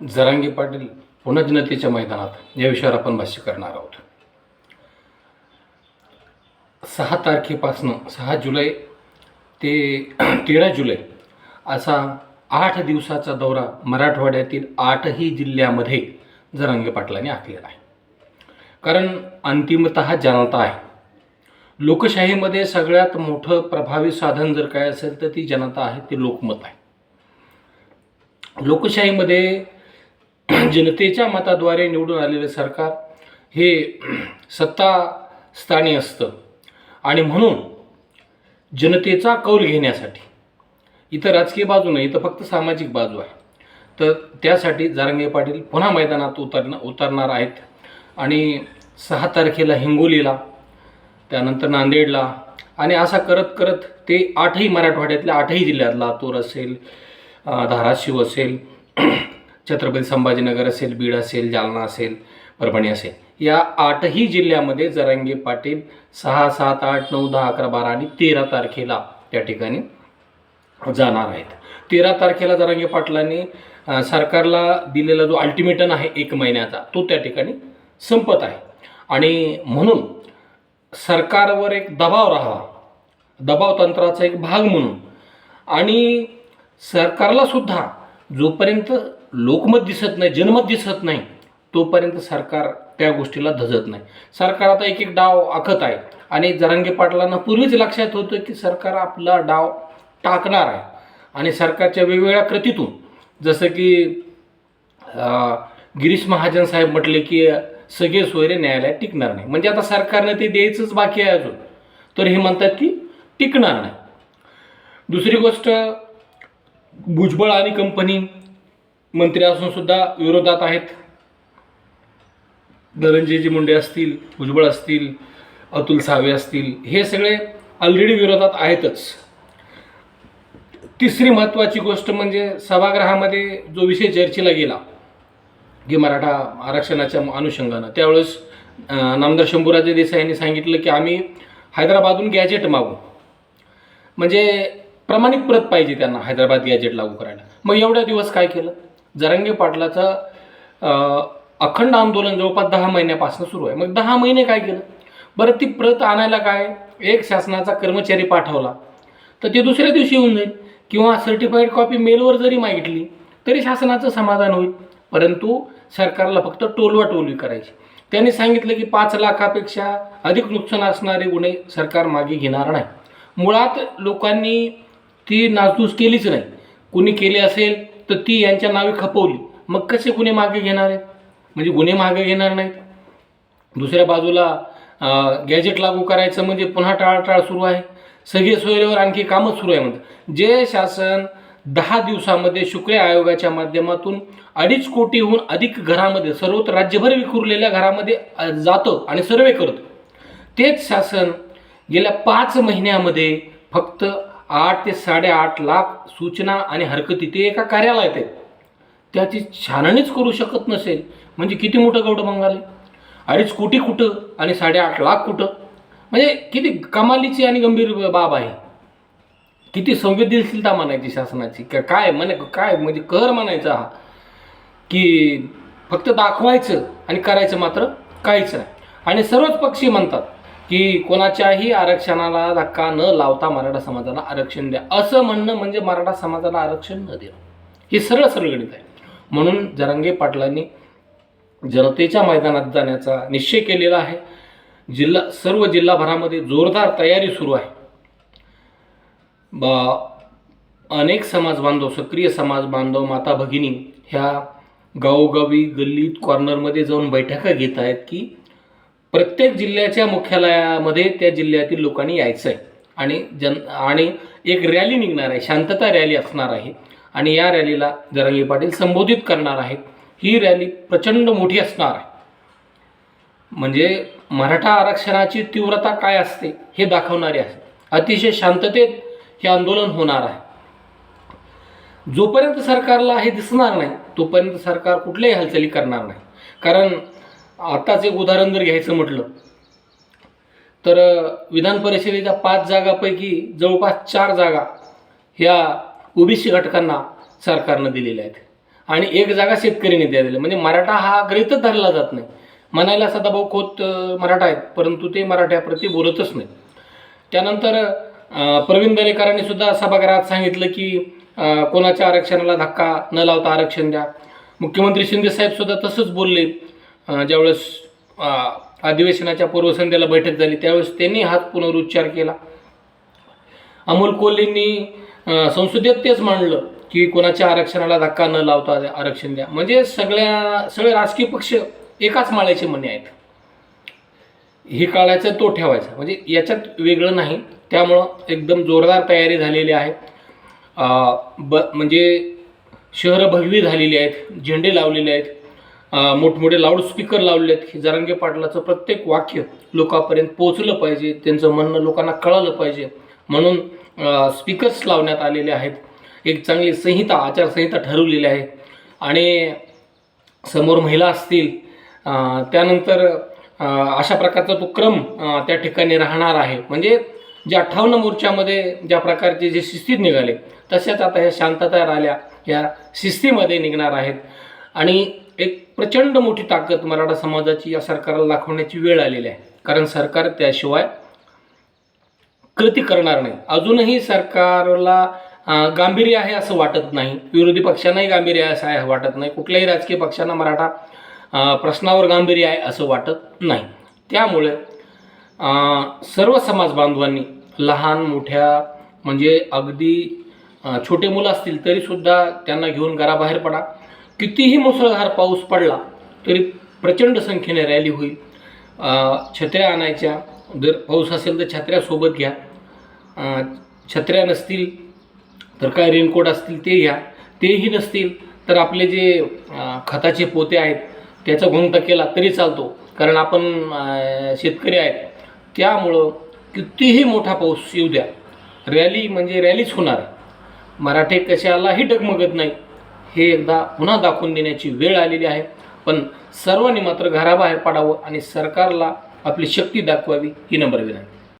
जरांगी पाटील पुन्हा जनतेच्या मैदानात या विषयावर आपण भाष्य करणार आहोत. सहा तारखेपासनं सहा जुलै ते तेरा जुलै असा आठ दिवसाचा दौरा मराठवाड्यातील आठही जिल्ह्यामध्ये जरांगे पाटलांनी आखलेला आहे. कारण अंतिमत जनता आहे. लोकशाहीमध्ये सगळ्यात मोठं प्रभावी साधन जर काय असेल तर ती जनता आहे ते लोकमत आहे. लोकशाहीमध्ये जनतेच्या मताद्वारे निवडून आलेलं सरकार हे सत्ता स्थानी असतं. आणि म्हणून जनतेचा कौल घेण्यासाठी इथं राजकीय बाजू नाही इथं फक्त सामाजिक बाजू आहे. तर त्यासाठी जारंगे पाटील पुन्हा मैदानात उतरणं उतरणार आहेत. आणि सहा तारखेला हिंगोलीला त्यानंतर नांदेडला आणि असा करत करत ते आठही मराठवाड्यातल्या आठही जिल्ह्यात लातूर असेल धाराशिव असेल छत्रपती संभाजीनगर असेल बीड असेल जालना असेल परभणी असेल. या आठही जिल्ह्यामध्ये जरांगे पाटील सहा सात आठ नऊ दहा अकरा बारा आणि तेरा तारखेला त्या ठिकाणी जाणार आहेत. तेरा तारखेला जरांगे पाटलांनी सरकारला दिलेला जो अल्टिमेटम आहे एक महिन्याचा तो त्या ठिकाणी संपत आहे. आणि म्हणून सरकारवर एक दबाव राहावा. दबाव तंत्राचा एक भाग म्हणून. आणि सरकारला सुद्धा जोपर्यंत लोकमत दिसत नाही जनमत दिसत नाही तोपर्यंत सरकार त्या गोष्टीला धजत नाही. सरकार आता एक एक डाव आखत आहे. आणि जरांगे पाटलांना पूर्वीच लक्षात होतं की सरकार आपला डाव टाकणार आहे. आणि सरकारच्या वेगवेगळ्या कृतीतून जसं की गिरीश महाजन साहेब म्हटले की सगळे सोयरे न्यायालयात टिकणार नाही. म्हणजे आता सरकारने ते द्यायचंच बाकी आहे अजून. तर हे म्हणतात की टिकणार नाही. दुसरी गोष्ट भुजबळ आणि कंपनी मंत्री असून सुद्धा विरोधात आहेत. धनंजयजी मुंडे असतील भुजबळ असतील अतुल सावे असतील हे सगळे ऑलरेडी विरोधात आहेतच. तिसरी महत्त्वाची गोष्ट म्हणजे सभागृहामध्ये जो विषय चर्चेला गेला की मराठा आरक्षणाच्या अनुषंगानं त्यावेळेस नामदार शंभूराजे देसाई यांनी सांगितलं की आम्ही हैदराबादहून गॅजेट मागू. म्हणजे प्रमाणित प्रत पाहिजे त्यांना हैदराबाद गॅजेट लागू करायला. मग एवढ्या दिवस काय केलं? जरंगे पाटलाचं अखंड आंदोलन जवळपास दहा महिन्यापासून सुरू आहे. मग दहा महिने काय केलं? बरं ती प्रत आणायला काय? एक शासनाचा कर्मचारी पाठवला. तर ते दुसऱ्या दिवशी येऊन जाईल. किंवा सर्टिफाईड कॉपी मेलवर जरी मागितली तरी शासनाचं समाधान होईल. परंतु सरकारला फक्त टोलवा टोलवी करायची. त्यांनी सांगितलं की पाच लाखापेक्षा अधिक नुकसान असणारे गुन्हे सरकार मागे घेणार नाही. मुळात लोकांनी ती नासधूस केलीच नाही. कुणी केली असेल तर ती यांच्या नावे खपवली. मग कसे गुन्हे मागे घेणार आहेत? म्हणजे गुन्हे मागे घेणार नाहीत? दुसऱ्या बाजूला गॅजेट लागू करायचं म्हणजे पुन्हा टाळाटाळ सुरू आहे. सगळे सोयरेवर आणखी कामं सुरू आहे म्हणतात. जे शासन दहा दिवसामध्ये शुक्र आयोगाच्या माध्यमातून अडीच कोटीहून अधिक घरामध्ये सर्वत्र राज्यभर विखुरलेल्या घरामध्ये जातं आणि सर्वे करतं. तेच शासन गेल्या पाच महिन्यामध्ये फक्त आठ ते साडेआठ लाख सूचना आणि हरकती ते एका कार्यालयात आहेत. त्याची छाननीच करू शकत नसेल म्हणजे किती मोठं गौड बंगाल आहे? अडीच कोटी कुठं आणि साडेआठ लाख कुठं? म्हणजे किती कमालीची आणि गंभीर बाब आहे. किती संवेदनशीलता म्हणायची शासनाची का काय म्हणे काय म्हणजे कर म्हणायचा हा? की फक्त दाखवायचं आणि करायचं मात्र काहीच नाही. आणि सर्वच पक्षी म्हणतात की कोणाच्याही आरक्षणाला धक्का न लावता मराठा समाजाला आरक्षण द्या. असं म्हणणं म्हणजे मराठा समाजाला आरक्षण न देणं. हे सरळ सरळ गणित आहे. म्हणून जरांगे पाटलांनी जनतेच्या मैदानात जाण्याचा निश्चय केलेला आहे. जिल्हा सर्व जिल्हाभरामध्ये जोरदार तयारी सुरू आहे. बा अनेक समाज बांधव सक्रिय समाज बांधव माता भगिनी ह्या गावोगावी गल्लीत कॉर्नरमध्ये जाऊन बैठका घेत आहेत की प्रत्येक जिल्ह्याच्या मुख्यालयामध्ये त्या जिल्ह्यातील लोकांनी यायचं आहे आणि जन आणि एक रॅली निघणार आहे शांतता रॅली असणार आहे. आणि या रॅलीला जरांगे पाटील संबोधित करणार आहेत. ही रॅली प्रचंड मोठी असणार आहे. म्हणजे मराठा आरक्षणाची तीव्रता काय असते हे दाखवणारी आहे. अतिशय शांततेत हे आंदोलन होणार आहे. जोपर्यंत सरकारला हे दिसणार नाही तोपर्यंत सरकार कुठल्याही हालचाली करणार नाही. कारण आताच एक उदाहरण जर घ्यायचं म्हटलं तर विधान परिषदेच्या पाच जागापैकी जवळपास चार जागा ह्या ओबीसी घटकांना सरकारनं दिलेल्या आहेत. आणि एक जागा शेतकरीने दिलेली म्हणजे मराठा हा ग्रहितच धरला जात नाही. म्हणायला सदाभाऊ खोत मराठा आहेत परंतु ते मराठ्याप्रती बोलतच नाही त्यानंतर प्रवीण दरेकरांनी सुद्धा सभागृहात सांगितलं की कोणाच्या आरक्षणाला धक्का न लावता आरक्षण द्या. मुख्यमंत्री शिंदे साहेब सुद्धा तसंच बोलले. ज्यावेळेस अधिवेशनाच्या पूर्वसंध्येला बैठक झाली त्यावेळेस त्यांनी हाच पुनरुच्चार केला. अमोल कोल्हेंनी संसदेत तेच मांडलं की कोणाच्या आरक्षणाला धक्का न लावता आरक्षण द्या. म्हणजे सगळ्या सगळे राजकीय पक्ष एकाच माळ्याचे मने आहेत. हे काढायचं तो ठेवायचा. म्हणजे याच्यात वेगळं नाही. त्यामुळं एकदम जोरदार तयारी झालेली आहे. ब म्हणजे शहरं भगवी झालेली आहेत झेंडे लावलेले आहेत. मोठमोठे लाऊडस्पीकर लावलेले आहेत. की जरांगे पाटलाचं प्रत्येक वाक्य लोकांपर्यंत पोचलं पाहिजे. त्यांचं म्हणणं लोकांना कळलं पाहिजे. म्हणून स्पीकर्स लावण्यात आलेले आहेत. एक चांगली संहिता आचारसंहिता ठरवलेली आहे. आणि समोर महिला असतील त्यानंतर अशा प्रकारचा तो क्रम त्या ठिकाणी राहणार आहे. म्हणजे ज्या अठ्ठावन्न मोर्चामध्ये ज्या प्रकारचे जे शिस्तीत निघाले तशाच आता ह्या शांतता राहिल्या ह्या शिस्तीमध्ये निघणार आहेत. आणि एक प्रचंड मोठी ताकद मराठा समाजाची या सरकारला दाखवण्याची वेळ आलेली आहे. कारण सरकार त्याशिवाय कृती करणार नाही. अजूनही सरकारला गांभीर्य आहे असं वाटत नाही. विरोधी पक्षांनाही गांभीर्य आहे असं आहे वाटत नाही. कुठल्याही राजकीय पक्षांना मराठा प्रश्नावर गांभीर्य आहे असं वाटत नाही. त्यामुळे सर्व समाज बांधवांनी लहान मोठ्या म्हणजे अगदी छोटे मुलं असतील तरीसुद्धा त्यांना घेऊन घराबाहेर पडा. कितीही मुसळधार पाऊस पडला तरी प्रचंड संख्येने रॅली होईल. छत्र्या आणायच्या. जर पाऊस असेल तर छत्र्या सोबत घ्या. छत्र्या नसतील तर काय रेनकोट असतील ते घ्या. तेही नसतील तर आपले जे खताचे पोते आहेत त्याचा घोंगटा केला तरी चालतो. कारण आपण शेतकरी आहेत. त्यामुळं कितीही मोठा पाऊस येऊ द्या. रॅली म्हणजे रॅलीच होणार. मराठे कशालाही डगमगत नाही हे एकदा पुन्हा दाखवून देण्याची वेळ आलेली आहे. पण सर्वांनी मात्र घराबाहेर पडावं आणि सरकारला आपली शक्ती दाखवावी ही नंबर विनंती.